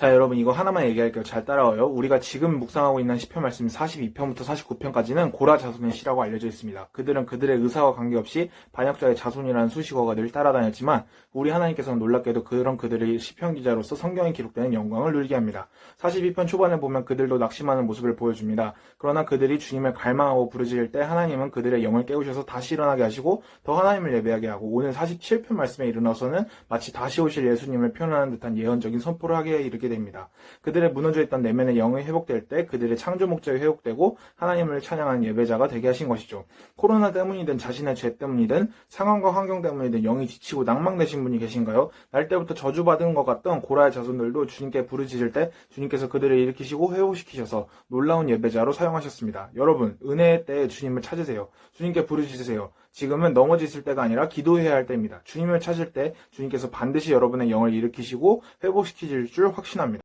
자, 여러분 이거 하나만 얘기할게요. 잘 따라와요. 우리가 지금 묵상하고 있는 10편 말씀 42편부터 49편까지는 고라 자손의 시라고 알려져 있습니다. 그들은 그들의 의사와 관계없이 반역자의 자손이라는 수식어가 늘 따라다녔지만 우리 하나님께서는 놀랍게도 그런 그들의 시편 기자로서 성경에 기록되는 영광을 누리게 합니다. 42편 초반에 보면 그들도 낙심하는 모습을 보여줍니다. 그러나 그들이 주님을 갈망하고 부르짖을 때 하나님은 그들의 영을 깨우셔서 다시 일어나게 하시고 더 하나님을 예배하게 하고 오늘 47편 말씀에 이르러서는 마치 다시 오실 예수님을 표현하는 듯한 예언적인 선포를 하게 이르게 됩니다. 그들의 무너져 있던 내면의 영이 회복될 때 그들의 창조 목적이 회복되고 하나님을 찬양하는 예배자가 되게 하신 것이죠. 코로나 때문이든 자신의 죄 때문이든 상황과 환경 때문이든 영이 지치고 낭망되신 분이 계신가요? 날 때부터 저주받은 것 같던 고라의 자손들도 주님께 부르짖을 때 주님께서 그들을 일으키시고 회복시키셔서 놀라운 예배자로 사용하셨습니다. 여러분, 은혜의 때에 주님을 찾으세요. 주님께 부르짖으세요. 지금은 넘어지실 때가 아니라 기도해야 할 때입니다. 주님을 찾을 때 주님께서 반드시 여러분의 영을 일으키시고 회복시키실 줄 확신 합니다.